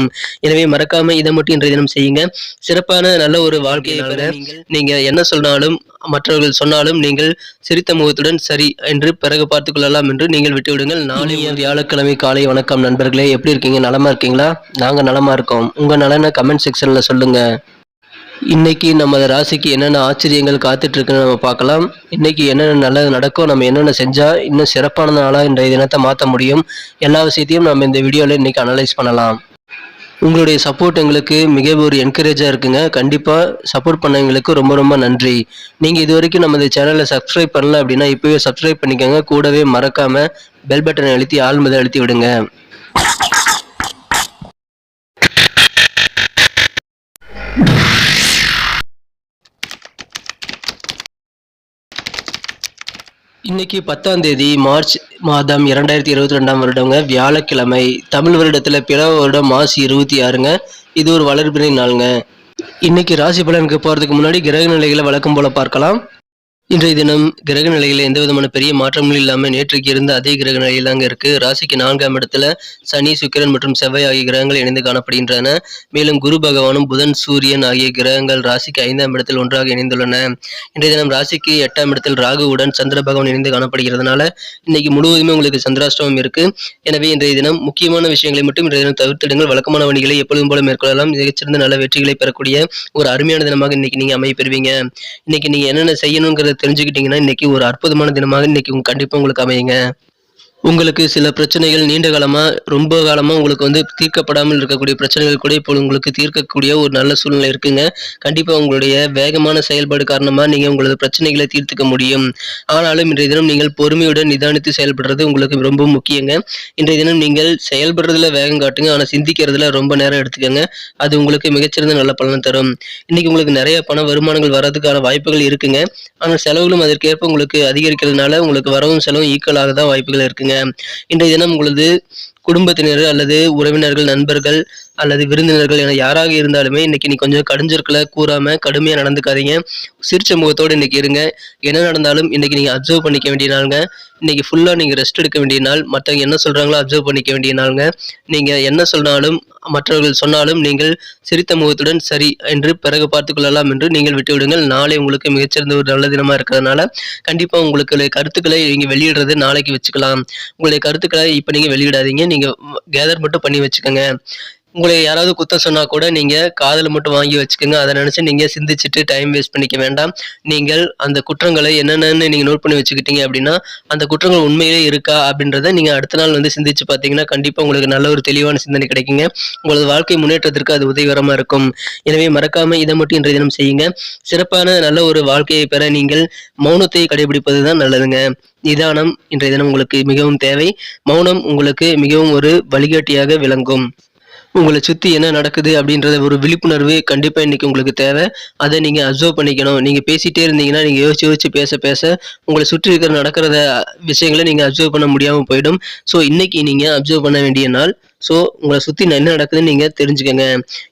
இருக்கும். எனவே மறக்காம இதை மட்டும் இன்றைய தினம் செய்யுங்க. சிறப்பான நல்ல ஒரு வாழ்க்கையை பெற நீங்க என்ன சொன்னாலும் மற்றவர்கள் சொன்னாலும் நீங்கள் சிரித்த முகத்துடன் சரி என்று பிறகு பார்த்துக் கொள்ளலாம் என்று நீங்கள் விட்டுவிடுங்கள். நாளை வியாழக்கிழமை காலை வணக்கம் நண்பர்களே. எப்படி இருக்கீங்க? நலமா இருக்கீங்களா? நாங்க நலமா இருக்கோம். உங்க நலனை கமெண்ட் செக்ஷன்ல சொல்லுங்க. இன்னைக்கு நமது ராசிக்கு என்னென்ன ஆச்சரியங்கள் காத்துட்டு இருக்குன்னு நம்ம பார்க்கலாம். இன்னைக்கு என்னென்ன நல்லது நடக்கும் நம்ம என்னென்ன செஞ்சா இன்னும் சிறப்பான நாளா இன்றைய தினத்தை மாற்ற முடியும். எல்லா விஷயத்தையும் நம்ம இந்த வீடியோவில் இன்னைக்கு அனலைஸ் பண்ணலாம். உங்களுடைய சப்போர்ட் எங்களுக்கு மிக ஒரு என்கரேஜாக இருக்குங்க. கண்டிப்பாக சப்போர்ட் பண்ணவங்களுக்கு ரொம்ப ரொம்ப நன்றி. நீங்கள் இது வரைக்கும் நமது சேனலை சப்ஸ்கிரைப் பண்ணல அப்படின்னா இப்போவே சப்ஸ்கிரைப் பண்ணிக்கோங்க. கூடவே மறக்காமல் பெல் பட்டனை அழுத்தி ஆள் முதல் அழுத்தி விடுங்க. இன்னைக்கு பத்தாம் தேதி மார்ச் மாதம் இரண்டாயிரத்தி இருபத்தி ரெண்டாம் வருடங்க வியாழக்கிழமை தமிழ் வருடத்துல பிற வருடம் மாசி இருபத்தி ஆறுங்க. இது ஒரு வளர்ப்பினை நாளுங்க. இன்னைக்கு ராசி பலனுக்கு போறதுக்கு முன்னாடி கிரக நிலைகளை வழக்கம் போல பார்க்கலாம். இன்றைய தினம் கிரக நிலையில எந்த விதமான பெரிய மாற்றங்களும் இல்லாமல் நேற்றுக்கு இருந்த அதே கிரக நிலையில் தாங்க இருக்கு. ராசிக்கு நான்காம் இடத்துல சனி சுக்கிரன் மற்றும் செவ்வாய் ஆகிய கிரகங்கள் இணைந்து காணப்படுகின்றன. மேலும் குரு பகவானும் புதன் சூரியன் ஆகிய கிரகங்கள் ராசிக்கு ஐந்தாம் இடத்தில் ஒன்றாக இணைந்துள்ளன. இன்றைய தினம் ராசிக்கு எட்டாம் இடத்தில் ராகுவுடன் சந்திர பகவான் இணைந்து காணப்படுகிறதுனால இன்னைக்கு முழுவதுமே உங்களுக்கு சந்திராஷ்டமம் இருக்கு. எனவே இன்றைய தினம் முக்கியமான விஷயங்களை மட்டும் இன்றைய தினம் தவிர்த்திடுங்கள். வழக்கமான வணிகளை எப்பொழுதும் போல மேற்கொள்ளலாம். மிகச்சிறந்த நல்ல வெற்றிகளை பெறக்கூடிய ஒரு அருமையான தினமாக இன்னைக்கு நீங்க அமைய பெறுவீங்க. இன்னைக்கு நீங்க என்னென்ன செய்யணுங்கிறத தெரிஞ்சுக்கிட்டீங்கன்னா இன்னைக்கு ஒரு அற்புதமான தினமாக இன்னைக்கு உங்க- கண்டிப்பா உங்களுக்கு அமையுங்க. உங்களுக்கு சில பிரச்சனைகள் நீண்ட காலமாக ரொம்ப காலமாக உங்களுக்கு வந்து தீர்க்கப்படாமல் இருக்கக்கூடிய பிரச்சனைகள் கூட இப்போ உங்களுக்கு தீர்க்கக்கூடிய ஒரு நல்ல சூழ்நிலை இருக்குங்க. கண்டிப்பாக உங்களுடைய வேகமான செயல்பாடு காரணமாக நீங்கள் உங்களது பிரச்சனைகளை தீர்த்துக்க முடியும். ஆனாலும் இன்றைய தினம் நீங்கள் பொறுமையுடன் நிதானித்து செயல்படுறது உங்களுக்கு ரொம்ப முக்கியங்க. இன்றைய தினம் நீங்கள் செயல்படுறதுல வேகம் காட்டுங்க. ஆனால் சிந்திக்கிறதுல ரொம்ப நேரம் எடுத்துக்கோங்க. அது உங்களுக்கு மிகச்சிறந்த நல்ல பலனை தரும். இன்னைக்கு உங்களுக்கு நிறைய பண வருமானங்கள் வர்றதுக்கான வாய்ப்புகள் இருக்குங்க. ஆனால் செலவுகளும் அதற்கேற்ப உங்களுக்கு அதிகரிக்கிறதுனால உங்களுக்கு வரவும் செலவும் ஈக்குவலாக தான் வாய்ப்புகள் இருக்குங்க. இன்றைய தினம் உங்களது குடும்பத்தினர் அல்லது உறவினர்கள் நண்பர்கள் அல்லது விருந்தினர்கள் என யாராக இருந்தாலுமே இன்னைக்கு நீ கொஞ்சம் கடிஞ்சொற்களை கூறாம கடுமையா நடந்துக்காதீங்க. சிரிச்ச முகத்தோடு இன்னைக்கு இருங்க. என்ன நடந்தாலும் இன்னைக்கு நீங்க அப்சர்வ் பண்ணிக்க வேண்டிய நாளுங்க. இன்னைக்கு ஃபுல்லா நீங்க ரெஸ்ட் எடுக்க வேண்டிய நாள். மற்றவங்க என்ன சொல்றாங்களோ அப்சர்வ் பண்ணிக்க வேண்டிய நாளுங்க. நீங்க என்ன சொன்னாலும் மற்றவர்கள் சொன்னாலும் நீங்கள் சிரித்த முகத்துடன் சரி என்று பிறகு பார்த்துக்கொள்ளலாம் என்று நீங்கள் விட்டுவிடுங்கள். நாளை உங்களுக்கு மிகச்சிறந்த ஒரு நல்ல தினமா இருக்கிறதுனால கண்டிப்பா உங்களுக்கு கருத்துக்களை நீங்க வெளியிடுறது நாளைக்கு வச்சுக்கலாம். உங்களுடைய கருத்துக்களை இப்ப நீங்க வெளியிடாதீங்க. நீங்க கேதர் மட்டும் பண்ணி வச்சுக்கோங்க. உங்களை யாராவது குத்தம் சொன்னா கூட நீங்க காதுல மட்டும் வாங்கி வச்சுக்கோங்க. அதை நினைச்சு நீங்க சிந்திச்சுட்டு டைம் வேஸ்ட் பண்ணிக்க வேண்டாம். நீங்கள் அந்த குற்றங்களை என்னென்னு நீங்க நோட் பண்ணி வச்சுக்கிட்டீங்க அப்படின்னா அந்த குற்றங்கள் உண்மையிலே இருக்கா அப்படின்றத நீங்க அடுத்த நாள் வந்து சிந்திச்சு பார்த்தீங்கன்னா கண்டிப்பா உங்களுக்கு நல்ல ஒரு தெளிவான சிந்தனை கிடைக்குங்க. உங்களது வாழ்க்கை முன்னேற்றத்திற்கு அது உதவிகரமா இருக்கும். எனவே மறக்காம இதை மட்டும் இன்றைய தினம் செய்யுங்க. சிறப்பான நல்ல ஒரு வாழ்க்கையை பெற நீங்கள் மௌனத்தை கடைபிடிப்பது தான் நல்லதுங்க. நிதானம் இன்றைய தினம் உங்களுக்கு மிகவும் தேவை. மௌனம் உங்களுக்கு மிகவும் ஒரு வழிகாட்டியாக விளங்கும். உங்களை சுத்தி என்ன நடக்குது அப்படின்றத ஒரு விழிப்புணர்வு கண்டிப்பா இன்னைக்கு உங்களுக்கு தேவை. அதை நீங்க அப்சர்வ் பண்ணிக்கணும். நீங்க பேசிட்டே இருந்தீங்கன்னா நீங்க யோசிச்சு யோசிச்சு பேச பேச உங்களை சுற்றி இருக்கிற நடக்கிறத விஷயங்களை நீங்க அப்சர்வ் பண்ண முடியாம போயிடும். ஸோ இன்னைக்கு நீங்க அப்சர்வ் பண்ண வேண்டிய நாள். ஸோ உங்களை சுற்றி என்ன நடக்குதுன்னு நீங்கள் தெரிஞ்சுக்கோங்க.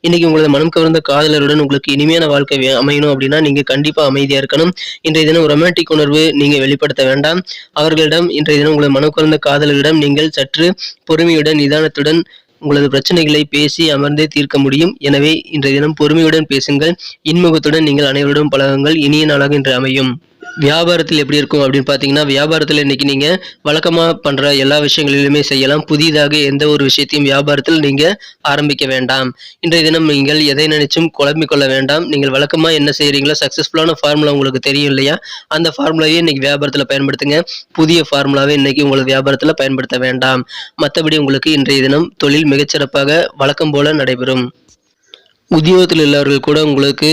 இன்னைக்கு உங்களது மனம் கவர்ந்த காதலருடன் உங்களுக்கு இனிமையான வாழ்க்கை அமையணும் அப்படின்னா நீங்கள் கண்டிப்பாக அமைதியாக இருக்கணும். இன்றைய தினம் ரொமான்டிக் உணர்வு நீங்கள் வெளிப்படுத்த வேண்டாம். அவர்களிடம் இன்றைய தினம் உங்களது மனம் கவர்ந்த காதலரிடம் நீங்கள் சற்று பொறுமையுடன் நிதானத்துடன் உங்களது பிரச்சனைகளை பேசி அமர்ந்தே தீர்க்க முடியும். எனவே இன்றைய தினம் பொறுமையுடன் பேசுங்கள். இன்முகத்துடன் நீங்கள் அனைவருடன் பழகுங்கள். இனிய நாளாக இன்று அமையும். வியாபாரத்தில் எப்படி இருக்கும் அப்படின்னு பார்த்தீங்கன்னா வியாபாரத்தில் இன்னைக்கு நீங்கள் வழக்கமாக பண்ணுற எல்லா விஷயங்களிலுமே செய்யலாம். புதிதாக எந்த ஒரு விஷயத்தையும் வியாபாரத்தில் நீங்கள் ஆரம்பிக்க வேண்டாம். இன்றைய தினம் நீங்கள் எதை நினைச்சும் குழம்பிக்கொள்ள வேண்டாம். நீங்கள் வழக்கமாக என்ன செய்கிறீங்களோ சக்ஸஸ்ஃபுல்லான ஃபார்முலா உங்களுக்கு தெரியும் இல்லையா? அந்த ஃபார்முலாவே இன்றைக்கி வியாபாரத்தில் பயன்படுத்துங்க. புதிய ஃபார்முலாவை இன்றைக்கி உங்களுக்கு வியாபாரத்தில் பயன்படுத்த வேண்டாம். மற்றபடி உங்களுக்கு இன்றைய தினம் தொழில் மிகச்சிறப்பாக வழக்கம் போல நடைபெறும். உத்தியோகத்தில் உள்ளவர்கள் கூட உங்களுக்கு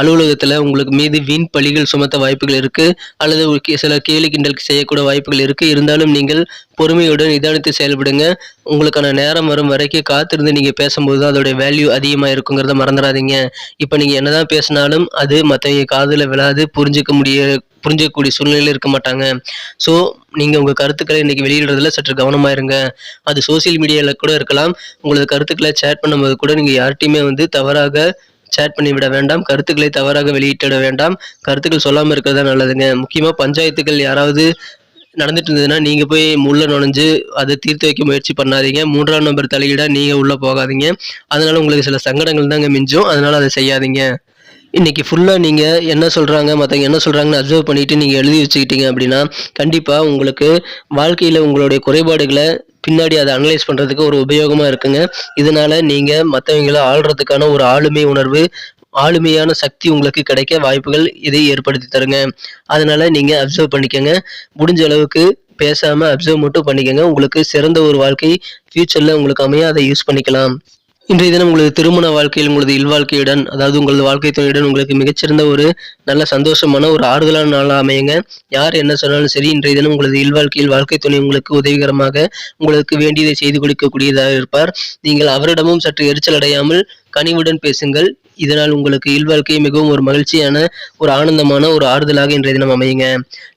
அலுவலகத்தில் உங்களுக்கு மீது வீண் பழிகள் சுமத்த வாய்ப்புகள் இருக்குது அல்லது சில கேலி கிண்டல் செய்யக்கூட வாய்ப்புகள் இருக்குது இருந்தாலும் நீங்கள் பொறுமையுடன் நிதானித்து செயல்படுங்க. உங்களுக்கான நேரம் வரும் வரைக்கும் காத்திருந்து நீங்கள் பேசும்போது தான் அதோட வேல்யூ அதிகமாக இருக்குங்கிறத மறந்துடாதீங்க. இப்போ நீங்கள் என்னதான் பேசினாலும் அது மற்றவங்க காதில் விழாது புரிஞ்சுக்க முடிய புரிஞ்சிக்கக்கூடிய சூழ்நிலையில் இருக்க மாட்டாங்க. ஸோ நீங்கள் உங்கள் கருத்துக்களை இன்றைக்கி வெளியிடுறதுல சற்று கவனமாக இருங்க அது சோஷியல் மீடியாவில் கூட இருக்கலாம். உங்களது கருத்துக்களை சேட் பண்ணும்போது கூட நீங்கள் யார்கிட்டையுமே வந்து தவறாக சேட் பண்ணி விட வேண்டாம். கருத்துக்களை தவறாக வெளியிட்டிட வேண்டாம். கருத்துக்கள் சொல்லாமல் இருக்கிறதா நல்லதுங்க. முக்கியமாக பஞ்சாயத்துகள் யாராவது நடந்துட்டு இருந்ததுன்னா நீங்கள் போய் உள்ள நுழைஞ்சு அதை தீர்த்து வைக்க முயற்சி பண்ணாதீங்க. மூன்றாம் நம்பர் தலையீடாக நீங்கள் உள்ளே போகாதீங்க. அதனால் உங்களுக்கு சில சங்கடங்கள் தாங்க மிஞ்சும். அதனால் அதை செய்யாதீங்க. இன்னைக்கு ஃபுல்லாக நீங்கள் என்ன சொல்கிறாங்க மற்றவங்க என்ன சொல்கிறாங்கன்னு அப்சர்வ் பண்ணிட்டு நீங்கள் எழுதி வச்சுக்கிட்டீங்க அப்படின்னா கண்டிப்பாக உங்களுக்கு வாழ்க்கையில் உங்களுடைய குறைபாடுகளை பின்னாடி அதை அனலைஸ் பண்ணுறதுக்கு ஒரு உபயோகமாக இருக்குங்க. இதனால் நீங்கள் மற்றவங்கள ஆள்றதுக்கான ஒரு ஆளுமை உணர்வு ஆளுமையான சக்தி உங்களுக்கு கிடைக்க வாய்ப்புகள் இதை ஏற்படுத்தி தருங்க. அதனால் நீங்கள் அப்சர்வ் பண்ணிக்கோங்க. முடிஞ்ச அளவுக்கு பேசாமல் அப்சர்வ் மட்டும் பண்ணிக்கோங்க. உங்களுக்கு சிறந்த ஒரு வாழ்க்கை ஃப்யூச்சரில் உங்களுக்கு அமைய அதை யூஸ் பண்ணிக்கலாம். இன்றைய தினம் உங்களது திருமண வாழ்க்கையில் உங்களது இல்வாழ்க்கையுடன் அதாவது உங்களது வாழ்க்கை துணையுடன் உங்களுக்கு மிகச்சிறந்த ஒரு நல்ல சந்தோஷமான ஒரு ஆறுதலான நாளாக அமையுங்க. யார் என்ன சொன்னாலும் சரி இன்றைய தினம் உங்களது இல்வாழ்க்கையில் வாழ்க்கை துணை உங்களுக்கு உதவிகரமாக உங்களுக்கு வேண்டியதை செய்து கொடுக்கக்கூடியதாக இருப்பார். நீங்கள் அவரிடமும் சற்று எரிச்சல் அடையாமல் கனிவுடன் பேசுங்கள். இதனால் உங்களுக்கு இல்வாழ்க்கை மிகவும் ஒரு மகிழ்ச்சியான ஒரு ஆனந்தமான ஒரு ஆறுதலாக இன்றைய தினம் அமையுங்க.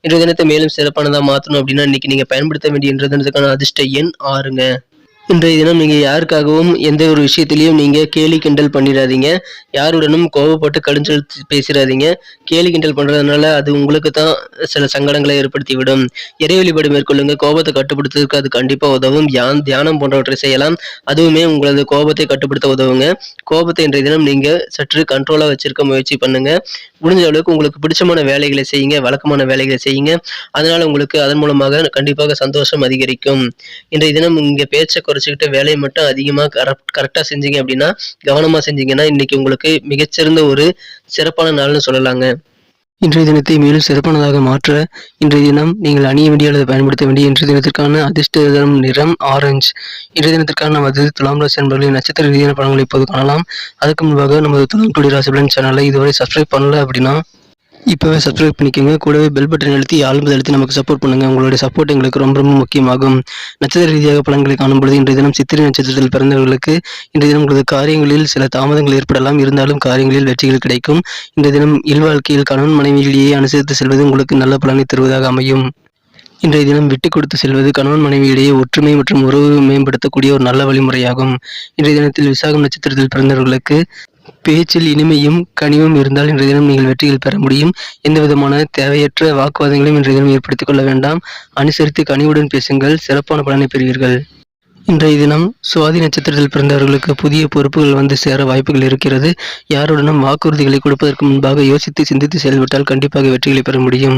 இன்றைய தினத்தை மேலும் சிறப்பானதாக மாற்றணும் அப்படின்னா இன்னைக்கு நீங்கள் பயன்படுத்த வேண்டிய இன்றைய தினத்துக்கான அதிர்ஷ்ட எண் ஆறுங்க. இன்றைய தினம் நீங்கள் யாருக்காகவும் எந்த ஒரு விஷயத்திலையும் நீங்கள் கேலி கிண்டல் பண்ணிடாதீங்க. யாருடனும் கோவப்பட்டு கடுஞ்சொல் பேசிடாதீங்க. கேலி கிண்டல் பண்ணுறதுனால அது உங்களுக்கு தான் சில சங்கடங்களை ஏற்படுத்தி விடும் இறை வழிபாடு மேற்கொள்ளுங்க. கோபத்தை கட்டுப்படுத்துறதுக்கு அது கண்டிப்பாக உதவும். யான் தியானம் போன்றவற்றை செய்யலாம். அதுவுமே உங்களது கோபத்தை கட்டுப்படுத்த உதவுங்க. கோபத்தை இன்றைய தினம் நீங்கள் சற்று கண்ட்ரோலாக வச்சிருக்க முயற்சி பண்ணுங்க. முடிஞ்ச அளவுக்கு உங்களுக்கு பிடிச்சமான வேலைகளை செய்யுங்க. வழக்கமான வேலைகளை செய்யுங்க. அதனால உங்களுக்கு அதன் மூலமாக கண்டிப்பாக சந்தோஷம் அதிகரிக்கும். இன்றைய தினம் இங்கே பேச்சை படிச்சுக்கிட்டு வேலையை மட்டும் அதிகமாக கரெக்ட் கரெக்டாக செஞ்சீங்க அப்படின்னா கவனமாக செஞ்சீங்கன்னா இன்னைக்கு உங்களுக்கு மிகச்சிறந்த ஒரு சிறப்பான நாள்னு சொல்லலாங்க. இன்றைய தினத்தை மேலும் சிறப்பானதாக மாற்ற இன்றைய தினம் நீங்கள் அணிய வேண்டிய அல்லது பயன்படுத்த வேண்டிய இன்றைய தினத்திற்கான அதிர்ஷ்ட தினம் நிறம் ஆரஞ்சு. இன்றைய தினத்திற்கான நமது துலாம் ராசி என்பவர்களின் நட்சத்திர ரீதியான படங்களை இப்போது காணலாம். அதுக்கு முன்பாக நமது துலாம் டுடி ராசி சேனலை இதுவரை சப்ஸ்கிரைப் பண்ணல அப்படின்னா இப்போவே சப்ஸ்கிரைப் பண்ணிக்கோங்க. கூடவே பெல் பட்டன் அழுத்தி ஆளும்பது அழுத்தி நமக்கு சப்போர்ட் பண்ணுங்க. உங்களுடைய சப்போர்ட் எங்களுக்கு ரொம்ப ரொம்ப முக்கியமாகும். நட்சத்திர ரீதியாக பலன்களை காணும்பொழுது இன்றைய தினம் சித்திரை நட்சத்திரத்தில் பிறந்தவர்களுக்கு இன்றைய தினம் உங்களது காரியங்களில் சில தாமதங்கள் ஏற்படலாம். இருந்தாலும் காரியங்களில் வெற்றிகள் கிடைக்கும். இன்றைய தினம் இல்வாழ்க்கையில் கணவன் மனைவியிலேயே அனுசரித்து செல்வது உங்களுக்கு நல்ல பலனை தருவதாக அமையும். இன்றைய தினம் விட்டு கொடுத்து செல்வது கணவன் மனைவியிடையே ஒற்றுமை மற்றும் உறவு மேம்படுத்தக்கூடிய ஒரு நல்ல வழிமுறையாகும். இன்றைய தினத்தில் விசாகம் நட்சத்திரத்தில் பிறந்தவர்களுக்கு பேச்சில் இனிமையும் கனிவும் இருந்தால் இன்றைய தினம் நீங்கள் வெற்றிகள் பெற முடியும். எந்த விதமான தேவையற்ற வாக்குவாதங்களையும் இன்றைய தினம் ஏற்படுத்திக் கொள்ள வேண்டாம். அனுசரித்து கனிவுடன் பேசுங்கள். சிறப்பான பலனை பெறுவீர்கள். இன்றைய தினம் சுவாதி நட்சத்திரத்தில் பிறந்தவர்களுக்கு புதிய பொறுப்புகள் வந்து சேர வாய்ப்புகள் இருக்கிறது. யாருடனும் வாக்குறுதிகளை கொடுப்பதற்கு முன்பாக யோசித்து சிந்தித்து செயல்பட்டால் கண்டிப்பாக வெற்றிகளை பெற முடியும்.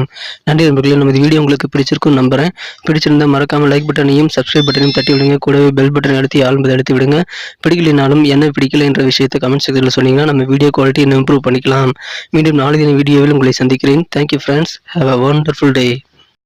நன்றி நண்பர்களே நமது வீடியோ உங்களுக்கு பிடிச்சிருக்கும் நம்புறேன். பிடிச்சிருந்தா மறக்காமல் லைக் பட்டனையும் சப்ஸ்கிரைப் பட்டனையும் தட்டி விடுங்க கூடவே பெல் பட்டனை அழுத்தி ஆழ்ந்து அழுத்தி விடுங்க பிடிக்கலைனாலும் என்ன பிடிக்கல என்ற விஷயத்தை கமெண்ட் செக்ஷனில் சொன்னீங்கன்னா நம்ம வீடியோ குவாலிட்டி இன்னும் இம்ப்ரூவ் பண்ணிக்கலாம். மீண்டும் நாளை தின வீடியோவில் உங்களை சந்திக்கிறேன். Thank you friends have a wonderful day